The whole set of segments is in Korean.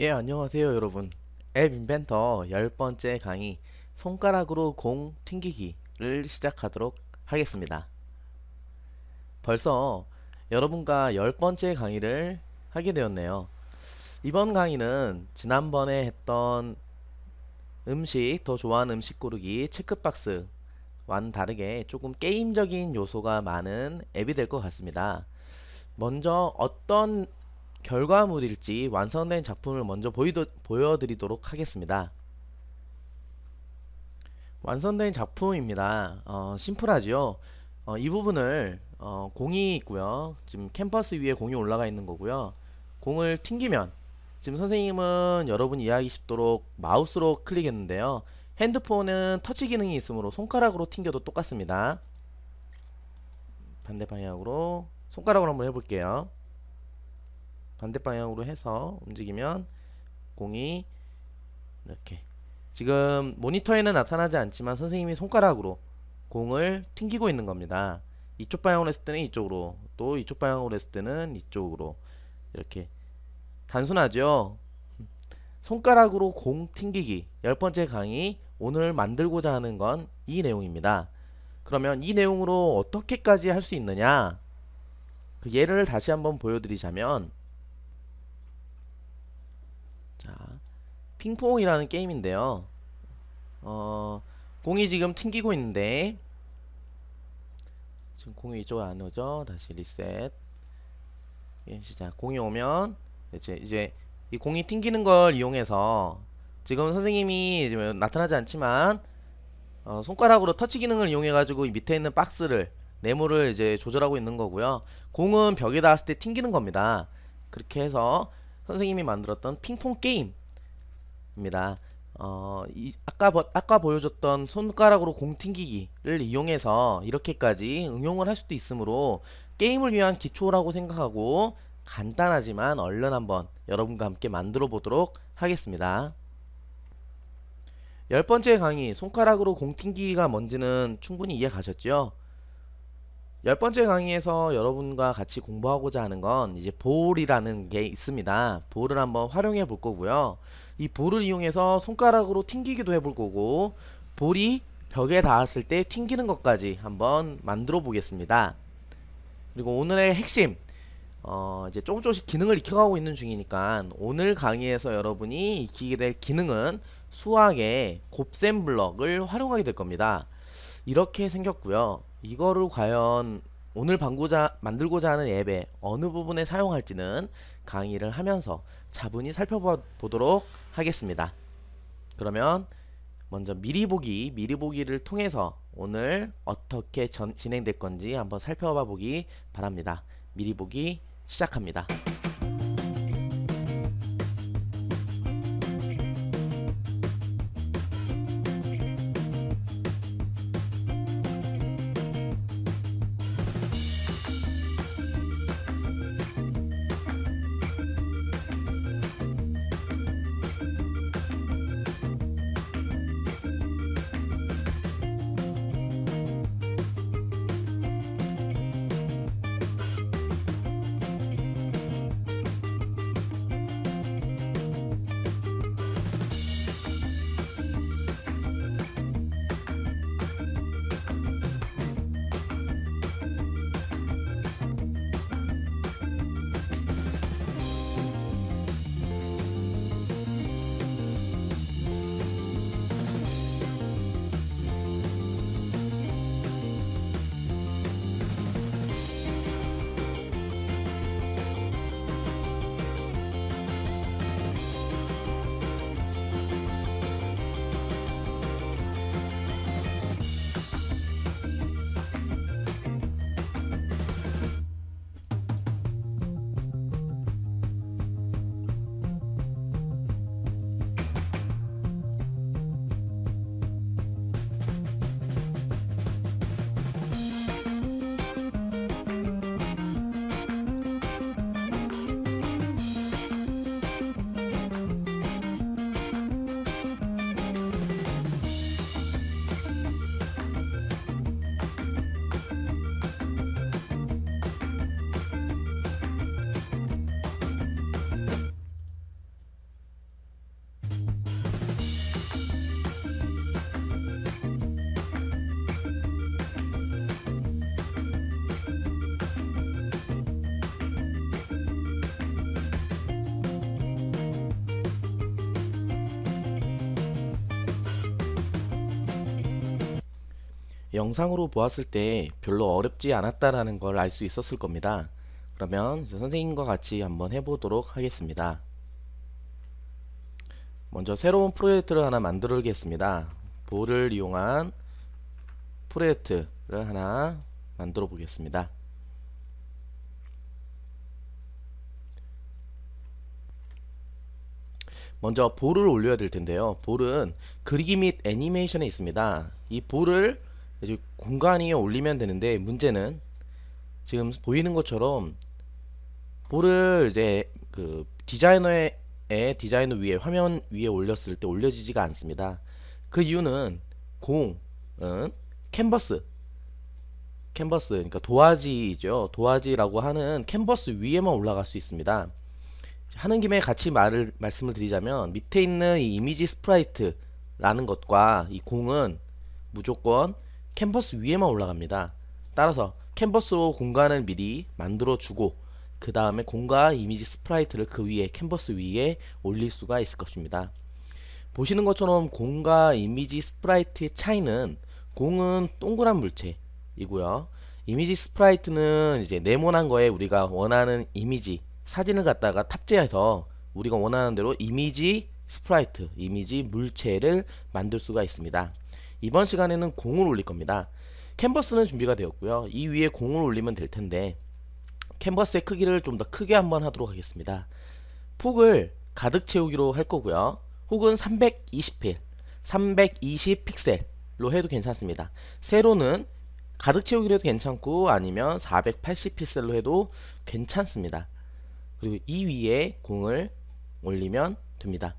예, 안녕하세요, 여러분. 앱 인벤터 10번째 강의 손가락으로 공 튕기기를 시작하도록 하겠습니다. 벌써 여러분과 10번째 강의를 하게 되었네요. 이번 강의는 지난번에 했던 음식, 더 좋아하는 음식 고르기 체크박스와는 다르게 조금 게임적인 요소가 많은 앱이 될 것 같습니다. 먼저 어떤 결과물일지 완성된 작품을 먼저 보이도, 보여드리도록 하겠습니다. 완성된 작품입니다. 어, 심플하지요. 어, 이 부분을 어, 공이 있고요. 지금 캔버스 위에 공이 올라가 있는 거고요. 공을 튕기면 지금 선생님은 여러분이 이해하기 쉽도록 마우스로 클릭했는데요. 핸드폰은 터치 기능이 있으므로 손가락으로 튕겨도 똑같습니다. 반대 방향으로 손가락으로 한번 해볼게요. 반대 방향으로 해서 움직이면 공이 이렇게 지금 모니터에는 나타나지 않지만 선생님이 손가락으로 공을 튕기고 있는 겁니다. 이쪽 방향으로 했을 때는 이쪽으로 또 이쪽 방향으로 했을 때는 이쪽으로 이렇게 단순하죠? 손가락으로 공 튕기기 열 번째 강의 오늘 만들고자 하는 건 이 내용입니다. 그러면 이 내용으로 어떻게까지 할 수 있느냐? 그 예를 다시 한번 보여드리자면 자, 핑퐁이라는 게임인데요. 어, 공이 지금 튕기고 있는데 지금 공이 이쪽으로 안 오죠? 다시 리셋. 예, 시작. 공이 오면 이제 이제 이 공이 튕기는 걸 이용해서 지금 선생님이 지금 나타나지 않지만 어, 손가락으로 터치 기능을 이용해 가지고 이 밑에 있는 박스를 네모를 이제 조절하고 있는 거고요. 공은 벽에 닿았을 때 튕기는 겁니다. 그렇게 해서 선생님이 만들었던 핑퐁 게임입니다. 어, 이, 아까, 보- 아까 보여줬던 손가락으로 공 튕기기를 이용해서 이렇게까지 응용을 할 수도 있으므로 게임을 위한 기초라고 생각하고 간단하지만 얼른 한번 여러분과 함께 만들어 보도록 하겠습니다. 열 번째 강의, 손가락으로 공 튕기기가 뭔지는 충분히 이해 가셨죠? 열 번째 강의에서 여러분과 같이 공부하고자 하는 건 이제 볼이라는 게 있습니다. 볼을 한번 활용해 볼 거고요. 이 볼을 이용해서 손가락으로 튕기기도 해 볼 거고, 볼이 벽에 닿았을 때 튕기는 것까지 한번 만들어 보겠습니다. 그리고 오늘의 핵심, 어, 이제 조금 조금씩 기능을 익혀가고 있는 중이니까 오늘 강의에서 여러분이 익히게 될 기능은 수학의 곱셈 블럭을 활용하게 될 겁니다. 이렇게 생겼고요. 이거를 과연 오늘 방고자, 만들고자 하는 앱의 어느 부분에 사용할지는 강의를 하면서 차분히 살펴보도록 하겠습니다. 그러면 먼저 미리 보기, 미리 보기를 통해서 오늘 어떻게 전- 진행될 건지 한번 살펴봐 보기 바랍니다. 미리 보기 시작합니다. 영상으로 보았을 때 별로 어렵지 않았다라는 걸 알 수 있었을 겁니다. 그러면 선생님과 같이 한번 해보도록 하겠습니다. 먼저 새로운 프로젝트를 하나 만들겠습니다. 볼을 이용한 프로젝트를 하나 만들어 보겠습니다. 먼저 볼을 올려야 될 텐데요. 볼은 그리기 및 애니메이션에 있습니다. 이 볼을 이제 공간 위에 올리면 되는데 문제는 지금 보이는 것처럼 볼을 이제 그 디자이너의 디자이너 위에 화면 위에 올렸을 때 올려지지가 않습니다. 그 이유는 공은 캔버스 캔버스 그러니까 도화지죠. 도화지라고 하는 캔버스 위에만 올라갈 수 있습니다. 하는 김에 같이 말을 말씀을 드리자면 밑에 있는 이 이미지 스프라이트라는 것과 이 공은 무조건 캔버스 위에만 올라갑니다. 따라서 캔버스로 공간을 미리 만들어 주고 그 다음에 공과 이미지 스프라이트를 그 위에 캔버스 위에 올릴 수가 있을 것입니다. 보시는 것처럼 공과 이미지 스프라이트의 차이는 공은 동그란 물체이고요. 이미지 스프라이트는 이제 네모난 거에 우리가 원하는 이미지 사진을 갖다가 탑재해서 우리가 원하는 대로 이미지 스프라이트, 이미지 물체를 만들 수가 있습니다. 이번 시간에는 공을 올릴 겁니다. 캔버스는 준비가 되었고요. 이 위에 공을 올리면 될 텐데 캔버스의 크기를 좀 더 크게 한번 하도록 하겠습니다. 폭을 가득 채우기로 할 거고요. 혹은 320필, 320 픽셀로 해도 괜찮습니다. 세로는 가득 채우기로 해도 괜찮고 아니면 480 픽셀로 해도 괜찮습니다. 그리고 이 위에 공을 올리면 됩니다.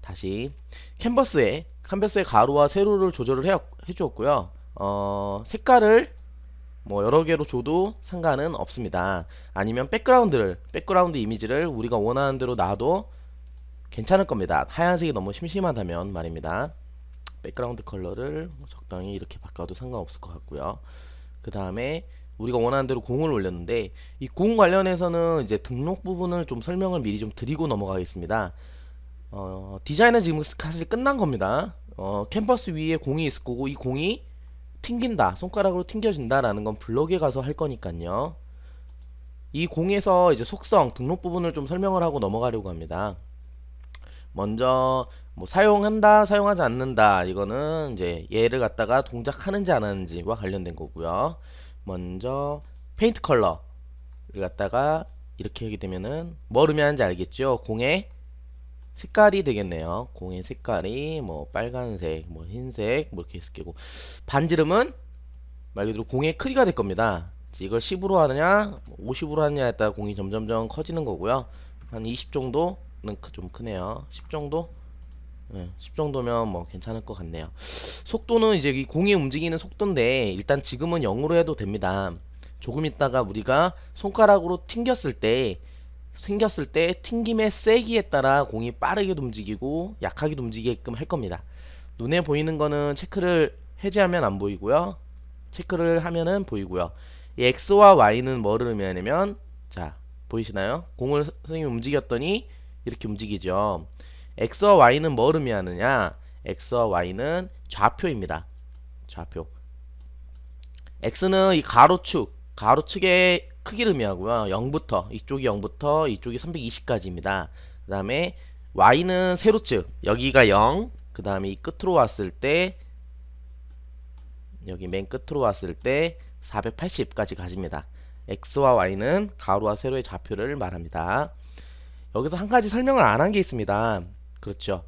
다시 캔버스에 캔버스의 가로와 세로를 조절을 해, 해주었고요. 어, 색깔을 뭐 여러 개로 줘도 상관은 없습니다. 아니면 백그라운드를 백그라운드 이미지를 우리가 원하는 대로 놔도 괜찮을 겁니다. 하얀색이 너무 심심하다면 말입니다. 백그라운드 컬러를 적당히 이렇게 바꿔도 상관없을 것 같고요. 그 다음에 우리가 원하는 대로 공을 올렸는데 이 공 관련해서는 이제 등록 부분을 좀 설명을 미리 좀 드리고 넘어가겠습니다. 어, 디자인은 지금 사실 끝난 겁니다. 어, 캔버스 위에 공이 있을 거고 이 공이 튕긴다, 손가락으로 튕겨진다라는 건 블록에 가서 할 거니까요. 이 공에서 이제 속성, 등록 부분을 좀 설명을 하고 넘어가려고 합니다. 먼저 뭐 사용한다, 사용하지 않는다. 이거는 이제 얘를 갖다가 동작하는지 안 하는지와 관련된 거고요. 먼저 페인트 컬러를 갖다가 이렇게 하게 되면은 뭘 의미하는지 알겠죠? 공의 색깔이 되겠네요. 공의 색깔이 뭐 빨간색, 뭐 흰색, 뭐 이렇게 있을 거고 반지름은 말 그대로 공의 크기가 될 겁니다. 이걸 10으로 하느냐, 50으로 하느냐에 따라 공이 점점점 커지는 거고요. 한 20 정도는 좀 크네요. 10 정도? 네, 10 정도면 뭐 괜찮을 것 같네요. 속도는 이제 이 공이 움직이는 속도인데 일단 지금은 0으로 해도 됩니다. 조금 있다가 우리가 손가락으로 튕겼을 때 생겼을 때 튕김의 세기에 따라 공이 빠르게 움직이고 약하게 움직이게끔 할 겁니다. 눈에 보이는 거는 체크를 해제하면 안 보이고요. 체크를 하면은 보이고요. 이 X와 Y는 뭐를 의미하냐면 자 보이시나요? 공을 선생님이 움직였더니 이렇게 움직이죠. X와 Y는 뭘 의미하느냐? X와 Y는 좌표입니다. 좌표. X는 이 가로축, 가로축의 크기를 의미하고요. 0부터 이쪽이 0부터 이쪽이 320까지입니다. 그 다음에 y는 세로축 여기가 0. 그 다음에 이 끝으로 왔을 때 여기 맨 끝으로 왔을 때 480까지 가집니다. x와 y는 가로와 세로의 좌표를 말합니다. 여기서 한 가지 설명을 안 한 게 있습니다. 그렇죠.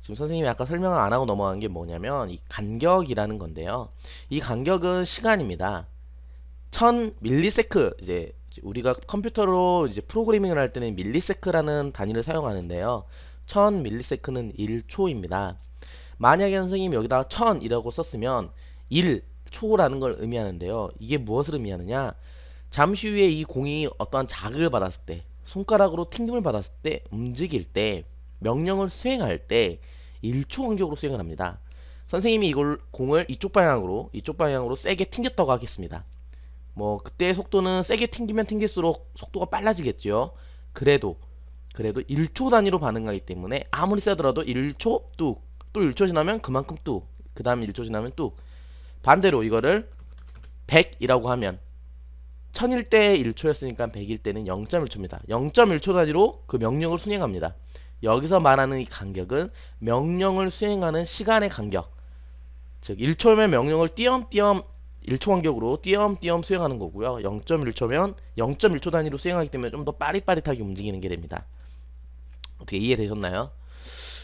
지금 선생님이 아까 설명을 안 하고 넘어간 게 뭐냐면 이 간격이라는 건데요. 이 간격은 시간입니다. 1000 밀리세크 이제 우리가 컴퓨터로 이제 프로그래밍을 할 때는 밀리세크라는 단위를 사용하는데요. 1000 밀리세크는 1초입니다. 만약에 선생님이 여기다가 1000이라고 썼으면 1초라는 걸 의미하는데요. 이게 무엇을 의미하느냐? 잠시 후에 이 공이 어떠한 자극을 받았을 때, 손가락으로 튕김을 받았을 때, 움직일 때, 명령을 수행할 때 1초 간격으로 수행을 합니다. 선생님이 이걸 공을 이쪽 방향으로 이쪽 방향으로 세게 튕겼다고 하겠습니다. 뭐 그때의 속도는 세게 튕기면 튕길수록 속도가 빨라지겠죠. 그래도 그래도 1초 단위로 반응하기 때문에 아무리 세더라도 1초 뚝, 또 1초 지나면 그만큼 뚝, 그 다음 1초 지나면 뚝. 반대로 이거를 100이라고 하면 1001대 1초였으니까 100일 때는 0.1초입니다. 0.1초 단위로 그 명령을 수행합니다. 여기서 말하는 이 간격은 명령을 수행하는 시간의 간격. 즉 1초면 명령을 띄엄띄엄 1초 간격으로 띄엄띄엄 수행하는 거고요. 0.1초면 0.1초 단위로 수행하기 때문에 좀 더 빠릿빠릿하게 움직이는 게 됩니다. 어떻게 이해되셨나요?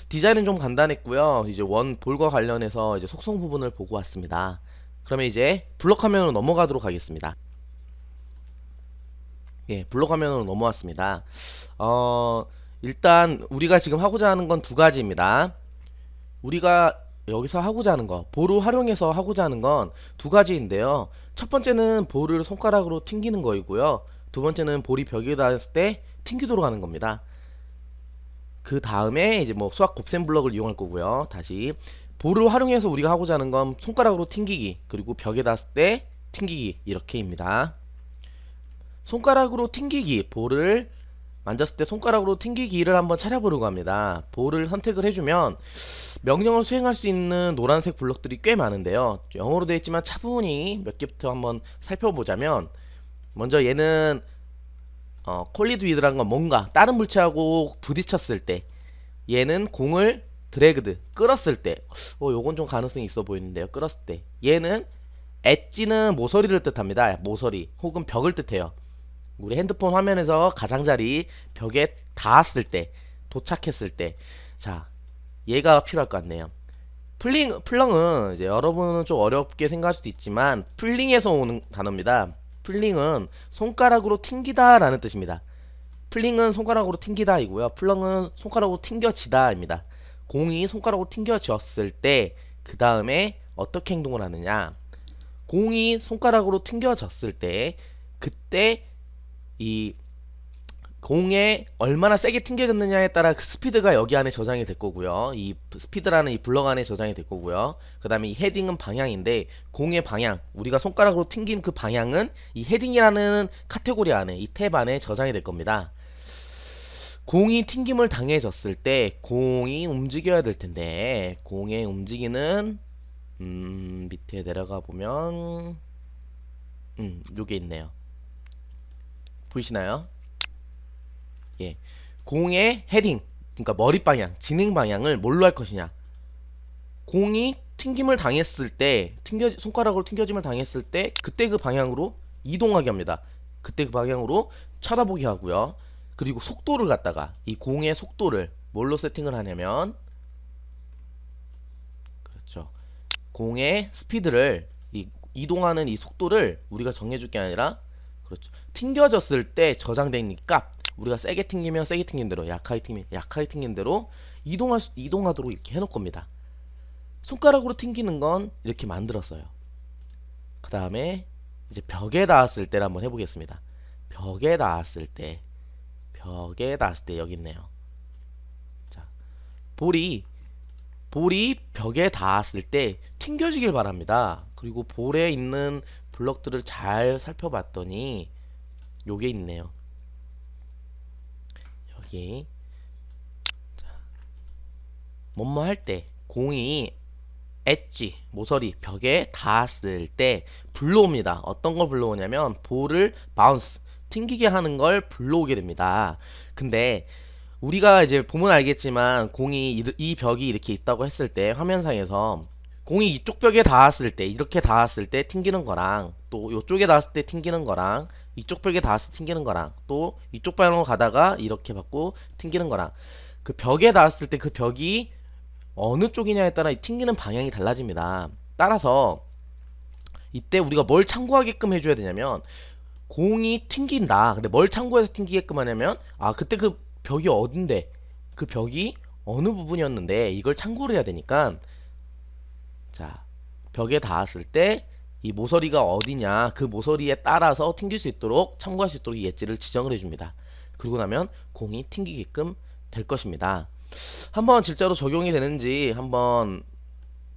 디자인은 좀 간단했고요. 이제 원 볼과 관련해서 이제 속성 부분을 보고 왔습니다. 그러면 이제 블록 화면으로 넘어가도록 하겠습니다. 예, 블록 화면으로 넘어왔습니다. 어, 일단 우리가 지금 하고자 하는 건 두 가지입니다. 우리가 여기서 하고자 하는 거, 볼을 활용해서 하고자 하는 건 두 가지인데요. 첫 번째는 볼을 손가락으로 튕기는 거이고요. 두 번째는 볼이 벽에 닿았을 때 튕기도록 하는 겁니다. 그 다음에 이제 뭐 수학 곱셈 블럭을 이용할 거고요. 다시 볼을 활용해서 우리가 하고자 하는 건 손가락으로 튕기기 그리고 벽에 닿았을 때 튕기기 이렇게입니다. 손가락으로 튕기기 볼을 만졌을 때 손가락으로 튕기기를 한번 찾아보려고 합니다. 볼을 선택을 해주면 명령을 수행할 수 있는 노란색 블럭들이 꽤 많은데요. 영어로 되어 있지만 차분히 몇 개부터 한번 살펴보자면 먼저 얘는 어, 콜리드 위드라는 건 뭔가 다른 물체하고 부딪혔을 때 얘는 공을 드래그드 끌었을 때 어, 요건 좀 가능성이 있어 보이는데요. 끌었을 때 얘는 엣지는 모서리를 뜻합니다. 모서리 혹은 벽을 뜻해요. 우리 핸드폰 화면에서 가장자리 벽에 닿았을 때 도착했을 때 자 얘가 필요할 것 같네요. 플링 플렁은 이제 여러분은 좀 어렵게 생각할 수도 있지만 플링에서 오는 단어입니다. 플링은 손가락으로 튕기다 라는 뜻입니다. 플링은 손가락으로 튕기다 이고요. 플렁은 손가락으로 튕겨지다 입니다. 공이 손가락으로 튕겨졌을 때 그 다음에 어떻게 행동을 하느냐 공이 손가락으로 튕겨졌을 때 그때 이 공에 얼마나 세게 튕겨졌느냐에 따라 그 스피드가 여기 안에 저장이 될 거고요. 이 스피드라는 이 블럭 안에 저장이 될 거고요. 그 다음에 이 헤딩은 방향인데 공의 방향, 우리가 손가락으로 튕긴 그 방향은 이 헤딩이라는 카테고리 안에 이 탭 안에 저장이 될 겁니다. 공이 튕김을 당해졌을 때 공이 움직여야 될 텐데 공의 움직이는 음, 밑에 내려가 보면 음, 요게 있네요. 보이시나요? 예. 공의 헤딩, 그러니까 머리 방향, 진행 방향을 뭘로 할 것이냐? 공이 튕김을 당했을 때, 튕겨 손가락으로 튕겨짐을 당했을 때 그때 그 방향으로 이동하게 합니다. 그때 그 방향으로 쳐다보게 하고요. 그리고 속도를 갖다가 이 공의 속도를 뭘로 세팅을 하냐면 그렇죠. 공의 스피드를 이 이동하는 이 속도를 우리가 정해줄 게 아니라 그렇죠. 튕겨졌을 때값 우리가 세게 튕기면 세게 튕긴 대로 약하게 튕기면 약하게 튕긴 대로 이동할 수, 이동하도록 이렇게 해놓을 겁니다. 손가락으로 튕기는 건 이렇게 만들었어요. 그 다음에 이제 벽에 닿았을 때를 한번 해보겠습니다. 벽에 닿았을 때 벽에 닿았을 때 여기 있네요. 자, 볼이 볼이 벽에 닿았을 때 튕겨지길 바랍니다. 그리고 볼에 있는 블럭들을 잘 살펴봤더니 요게 있네요. 여기 자, 뭐뭐 할 때 공이 엣지 모서리 벽에 닿았을 때 불러옵니다. 어떤 걸 불러오냐면 볼을 바운스 튕기게 하는 걸 불러오게 됩니다. 근데 우리가 이제 보면 알겠지만 공이 이, 이 벽이 이렇게 있다고 했을 때 화면상에서 공이 이쪽 벽에 닿았을 때 이렇게 닿았을 때 튕기는 거랑 또 이쪽에 닿았을 때 튕기는 거랑 이쪽 벽에 닿았을 때 튕기는 거랑 또 이쪽 방향으로 가다가 이렇게 받고 튕기는 거랑 그 벽에 닿았을 때 그 벽이 어느 쪽이냐에 따라 이 튕기는 방향이 달라집니다. 따라서 이때 우리가 뭘 참고하게끔 해줘야 되냐면 공이 튕긴다. 근데 뭘 참고해서 튕기게끔 하냐면 아 그때 그 벽이 어딘데 그 벽이 어느 부분이었는데 이걸 참고를 해야 되니까 자 벽에 닿았을 때 이 모서리가 어디냐 그 모서리에 따라서 튕길 수 있도록 참고할 수 있도록 이 엣지를 지정을 해줍니다. 그리고 나면 공이 튕기게끔 될 것입니다. 한번 실제로 적용이 되는지 한번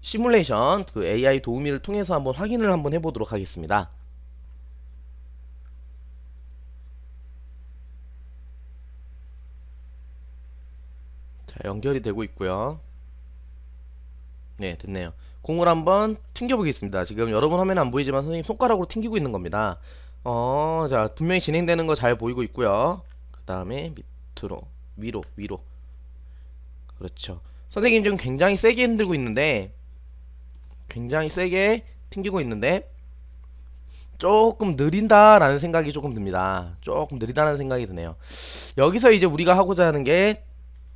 시뮬레이션 그 AI 도우미를 통해서 한번 확인을 한번 해보도록 하겠습니다. 자, 연결이 되고 있고요. 네, 됐네요. 공을 한번 튕겨보겠습니다. 지금 여러분 화면에 안 보이지만 선생님 손가락으로 튕기고 있는 겁니다. 어, 자, 분명히 진행되는 거 잘 보이고 있고요. 그 다음에 밑으로, 위로, 위로. 그렇죠. 선생님 지금 굉장히 세게 흔들고 있는데, 굉장히 세게 튕기고 있는데, 조금 느린다라는 생각이 조금 듭니다. 조금 느리다는 생각이 드네요. 여기서 이제 우리가 하고자 하는 게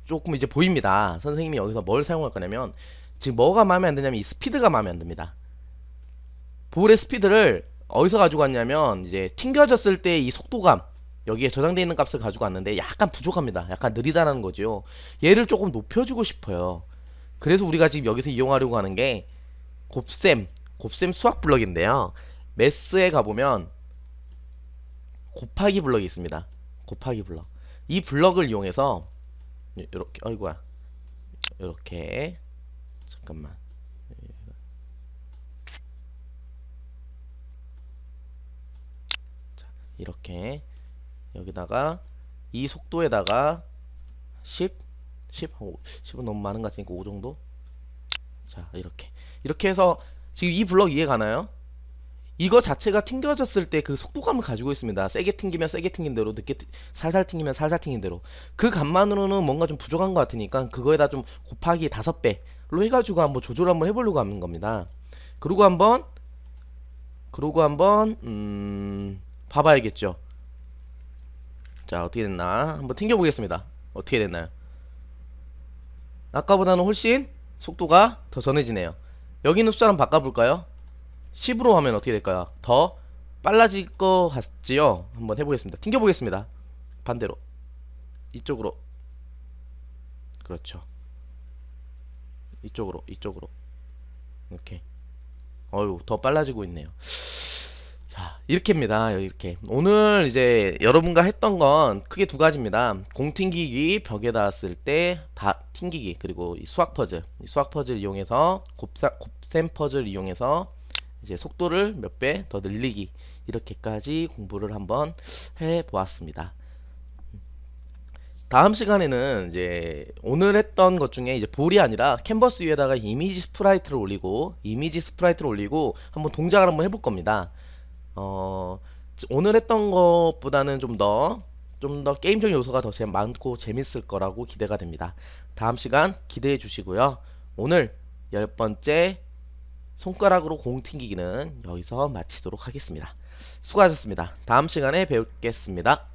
조금 이제 보입니다. 선생님이 여기서 뭘 사용할 거냐면, 지금 뭐가 마음에 안 드냐면 이 스피드가 마음에 안 듭니다. 볼의 스피드를 어디서 가지고 왔냐면 이제 튕겨졌을 때 이 속도감 여기에 저장되어 있는 값을 가지고 왔는데 약간 부족합니다. 약간 느리다라는 거죠. 얘를 조금 높여주고 싶어요. 그래서 우리가 지금 여기서 이용하려고 하는 게 곱셈, 곱셈 수학 블럭인데요. 매스에 가보면 곱하기 블럭이 있습니다. 곱하기 블럭. 이 블럭을 이용해서 이렇게, 어이구야, 이렇게 잠깐만. 자, 이렇게 여기다가 이 속도에다가 10, 10, 10은 너무 많은 것 같으니까 5 정도. 자, 이렇게 이렇게 해서 지금 이 블럭 이해 가나요? 이거 자체가 튕겨졌을 때 그 속도감을 가지고 있습니다. 세게 튕기면 세게 튕긴 대로, 늦게 튕- 살살 튕기면 살살 튕긴 대로. 그 값만으로는 뭔가 좀 부족한 것 같으니까 그거에다 좀 곱하기 5배 로 해가지고 한번 조절 한번 해보려고 하는 겁니다. 그리고 한번 그리고 한번 음 봐봐야겠죠. 자 어떻게 됐나 한번 튕겨 보겠습니다. 어떻게 됐나요? 아까보다는 훨씬 속도가 더 전해지네요. 여기 있는 한번 바꿔볼까요? 10으로 하면 어떻게 될까요? 더 빨라질 것 같지요? 한번 해보겠습니다. 튕겨보겠습니다. 반대로 이쪽으로 그렇죠. 이쪽으로 이쪽으로 이렇게 어유 더 빨라지고 있네요. 자 이렇게입니다. 이렇게 오늘 이제 여러분과 했던 건 크게 두 가지입니다. 공 튕기기 벽에 닿았을 때 다 튕기기 그리고 이 수학 퍼즐 이 수학 퍼즐 이용해서 곱사, 곱셈 퍼즐 이용해서 이제 속도를 몇 배 더 늘리기 이렇게까지 공부를 한번 해 보았습니다. 다음 시간에는 이제 오늘 했던 것 중에 이제 볼이 아니라 캔버스 위에다가 이미지 스프라이트를 올리고 이미지 스프라이트를 올리고 한번 동작을 한번 해볼 겁니다. 어, 오늘 했던 것보다는 좀 더 좀 더 게임적 요소가 더 재- 많고 재밌을 거라고 기대가 됩니다. 다음 시간 기대해 주시고요. 오늘 열 번째 손가락으로 공 튕기기는 여기서 마치도록 하겠습니다. 수고하셨습니다. 다음 시간에 뵙겠습니다.